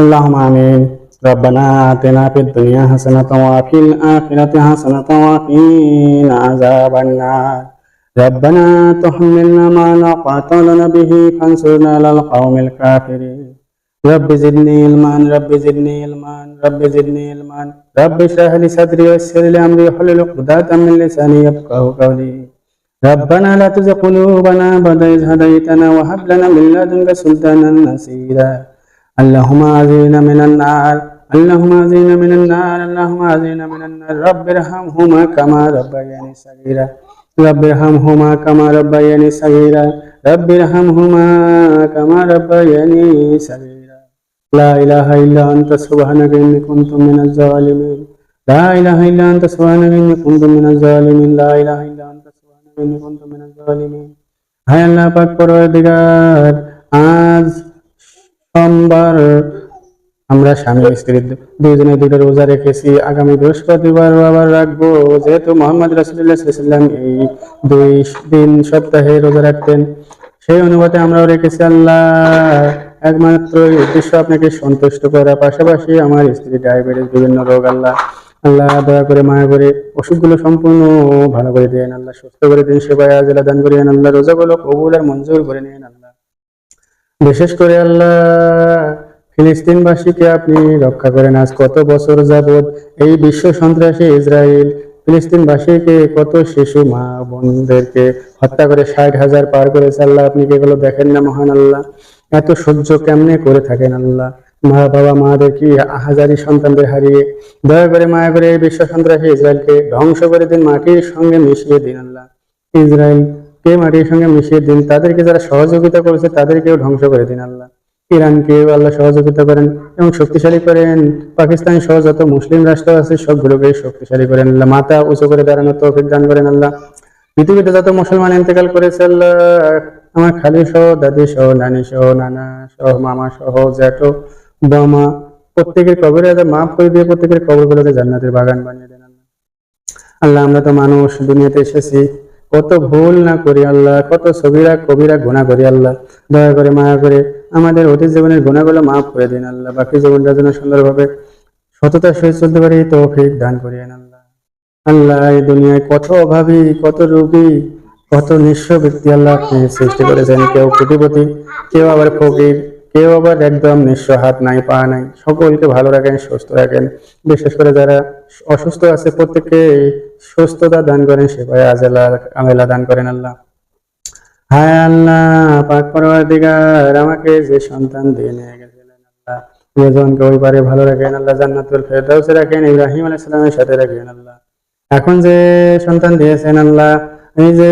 اللهم آمين. ربنا آتنا في الدنيا حسنة وفي الآخرة حسنة وقنا عذاب النار. ربنا تحملنا ما لا طاقة لنا به فانصرنا على القوم الكافرين. رب زدني علما رب زدني علما رب زدني علما رب اشرح لي صدري ويسر لي أمري واحلل عقدة من لساني يفقهوا قولي. ربنا لا تزغ قلوبنا بعد إذ هديتنا وهب لنا من لدنك سلطانا نصيرا. اللهم أعزنا من النار اللهم أعزنا من النار اللهم أعزنا من النار رب ارحمهما كما ربياني صغيرا رب ارحمهما كما ربياني صغيرا رب ارحمهما كما ربياني صغيرا لا إله إلا أنت سبحانك إني كنت من الظالمين لا إله إلا أنت سبحانك إني كنت من الظالمين لا إله إلا أنت سبحانك إني كنت من الظالمين হায় আল্লাহ পাক পরওয়ারদিগার আজ সোমবার আমরা স্বামী স্ত্রী দুজনে দুটো রোজা রেখেছি। আগামী বৃহস্পতিবার আবার রাখব। যেহেতু মোহাম্মদ রাসুল্লাহ সাল্লাম এই দুই দিন সপ্তাহে রোজা রাখতেন, সেই অনুপাতে আমরাও রেখেছি আল্লাহ। একমাত্র উদ্দেশ্য আপনাকে সন্তুষ্ট করা পাশাপাশি আমার স্ত্রী ডায়াবেটিস, বিভিন্ন রোগ, আল্লাহ আল্লাহ দয়া করে মায়া করে অসুখগুলো সম্পূর্ণ ভালো করে দেন, আল্লাহ সুস্থ করে দিন, সেবায় আজলা দান করে আল্লাহ রোজাগুলো কবুল আর মঞ্জুর করে নিন আল্লাহ। বিশেষ করে আল্লাহ, ফিলিস্তিনবাসীকে আপনি রক্ষা করেন। আজ কত বছর যাবৎ এই বিশ্ব সন্ত্রাসী ইসরায়েল ফিলিস্তিনবাসীকে কত শিশু মা বোনদেরকে হত্যা করে ষাট হাজার পার করেছে আল্লাহ, আপনি এগুলো দেখেন না মহান আল্লাহ? এত সহ্য কেমনে করে থাকেন আল্লাহ? মা বাবা, মাদের কি হাজারি সন্তানদের হারিয়ে? দয়া করে, মায়া করে এই বিশ্ব সন্ত্রাসী ইসরায়েলকে ধ্বংস করে দিন, মাটির সঙ্গে মিশিয়ে দিন আল্লাহ। ইসরায়েল কে মাটির সঙ্গে মিশিয়ে দিন, তাদেরকে যারা সহযোগিতা করেছে, তাদেরকেও ধ্বংস করে দিন আল্লাহ। ইরানকে আল্লাহ সহযোগিতা করেন এবং শক্তিশালী করেন। পাকিস্তান সহ যত মুসলিম রাষ্ট্র আছে সবগুলোকে শক্তিশালী করেন আল্লাহ। মাথা উঁচু করে দাঁড়ানোর তৌফিক দান করেন আল্লাহ। পৃথিবীতে যত মুসলমান ইন্তেকাল করেছে আল্লাহ, আমার খালি সহ, দাদি সহ, নানি সহ, নানা সহ, মামা সহ, জ্যাঠো, বামা, প্রত্যেকের কবরে মাফ করে দিয়ে প্রত্যেকের কবরগুলোকে জান্নাতের বাগান বানিয়ে দেন আল্লাহ, আমরা তো মানুষ, দুনিয়াতে এসেছি। কত ভুল না করি আল্লাহ, কত ছবিরা, কবিরা গুণা করি আল্লাহ। দয়া করে, মায়া করে আমাদের অতীত জীবনের গুণাগুলো মাফ করে দিন আল্লাহ। বাকি জীবনটা যেন সুন্দরভাবে সততার সহিত চলতে পারি, তৌফিক দান করিয়েন আল্লাহ। আল্লাহ, এই দুনিয়ায় কত অভাবী, কত রোগী, কত নিঃস্ব ব্যক্তি আল্লাহ আপনি সৃষ্টি করেছেন। কেউ কোটিপতি, কেউ আবার ফকির। কেউ আবার একদম নিঃস্ব হাত নাই, পা নাই, সকলকে ভালো রাখেন, সুস্থ রাখেন। বিশেষ করে যারা অসুস্থ আছে, প্রত্যেককে সুস্থতা দান করেন, সেবায় আজেলা, আমেলা দান করেন আল্লাহ। হায় আল্লাহ, পাক পরওয়ারদিগার, আমাকে যে সন্তান দিয়ে নিয়ে গেছিলেন আল্লাহ, দুজনকে ওই পারে ভালো রাখেন আল্লাহ, জান্নাতুল ফেরদাউসে রাখেন, ইব্রাহিম আলাইহিস সালামের সাথে রাখেন আল্লাহ। এখন যে সন্তান দিয়েছেন আল্লাহ, এই যে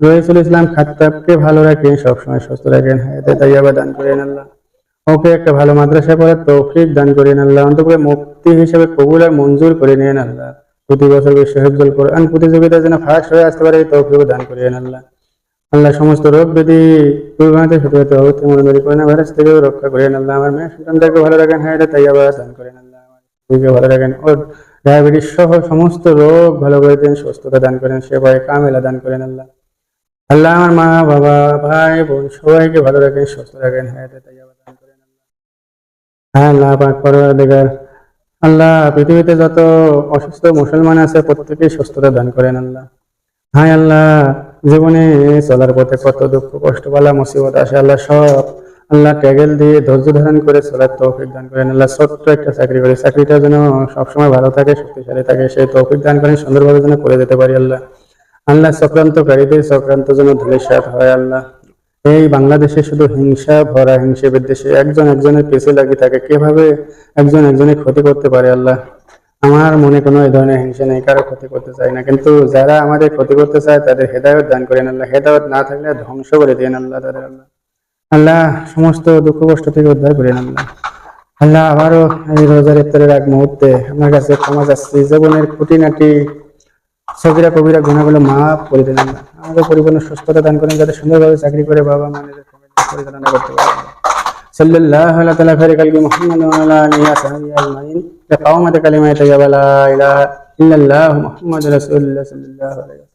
রহিসুল ইসলাম খাত্তাবকে ভালো রাখেন, সবসময় সুস্থ রাখেন। হায়াতে তাইয়াবা দান করেন আল্লাহ। ওকে একটা ভালো মাদ্রাসা করে তৌফিক দান করেন আল্লাহ। অন্তত মুক্তি হিসেবে কবুল আর মঞ্জুর করে নিয়েন আল্লাহ। প্রতি বছর বিশ্ব হেফজুল কোরআন প্রতিযোগিতার জন্য ফার্স্ট হয়ে আসতে পারে, এই তৌফিক দান করেন আল্লাহ। আল্লাহ সমস্ত রোগ ব্যাধি দুর্গণতে শুধুমাত্র হতে মনোনরি করোনা ভাইরাস থেকেও রক্ষা করেন আল্লাহ। আমার মেয়ে সন্তানটাকে ভালো রাখেন হ্যাঁ এটা তাই আবার দান করেন আল্লাহ। আমার স্ত্রীকে ভালো রাখেন ওর ডায়াবেটিস সহ সমস্ত রোগ ভালো করে দেন, সুস্থতা দান করেন, সেবায় কামেলা দান করেন আল্লাহ। আল্লাহ আমার মা, বাবা, ভাই, বোন, সবাইকে ভালো রাখেন সুস্থ রাখেন হ্যাঁ এটা তাই আবার দান করেন হ্যাঁ আল্লাহ পাক পরওয়ারদিগার। আল্লাহ, পৃথিবীতে যত অসুস্থ মুসলমান আছে, প্রত্যেকেই সুস্থতা দান করেন আল্লাহ। হায় আল্লাহ, জীবনে চলার পথে কত দুঃখ, কষ্ট পালা মুসিবত আসে আল্লাহ, সব আল্লাহ ট্যাগেল দিয়ে ধৈর্য ধারণ করে চলার তৌফিক দান করেন আল্লাহ। ছোট্ট একটা চাকরি করে চাকরিটা যেন সবসময় ভালো থাকে, শক্তিশালী থাকে, সেই তৌফিক দান করেন সুন্দরভাবে যেন করে যেতে পারি আল্লাহ। আল্লাহ চক্রান্তকারীদের চক্রান্ত যেন ধূলিসাৎ হয় আল্লাহ। এই বাংলাদেশে শুধু হিংসা, ভরা হিংসে বিদ্বেষে একজন একজনের পেছে লাগি থাকে, কীভাবে একজন একজনের ক্ষতি করতে পারে আল্লাহ? আমার মনে কোনো এই ধরনের হিংসা নেই, কারও ক্ষতি করতে চাই না। কিন্তু যারা আমাদের ক্ষতি করতে চায়, তাদের হেদায়ত দান করেন আল্লাহ। হেদায়ত না থাকলে ধ্বংস করে দেন আল্লাহ তাদের আল্লাহ। আল্লাহ সমস্ত দুঃখ কষ্ট থেকে উদ্ধার করেন আল্লাহ। আল্লাহ আবারও এই রোজার ইফতারের আগ মুহূর্তে আমার কাছে ক্ষমা চাচ্ছি। জীবনের খুঁটিনাটি সজিরা কবিরা গুণাগুলো মা পরিচালনা আমাদের পরিপূর্ণ সুস্থতা দান করেন, যাতে সুন্দরভাবে চাকরি করে বাবা মা পরিচালনা করতে পারে। সাল্লাল্লাহু আলা তাআলা খায়রুল কলবি মুহাম্মাদ ওয়া আলা আলিহি ওয়া সাহবিহি আজমাইন। তাকাওমাত কালিমায়ে তাইয়্যিবা, লা ইলাহা ইল্লাল্লাহু মুহাম্মাদুর রাসূলুল্লাহ সাল্লাল্লাহু আলাইহি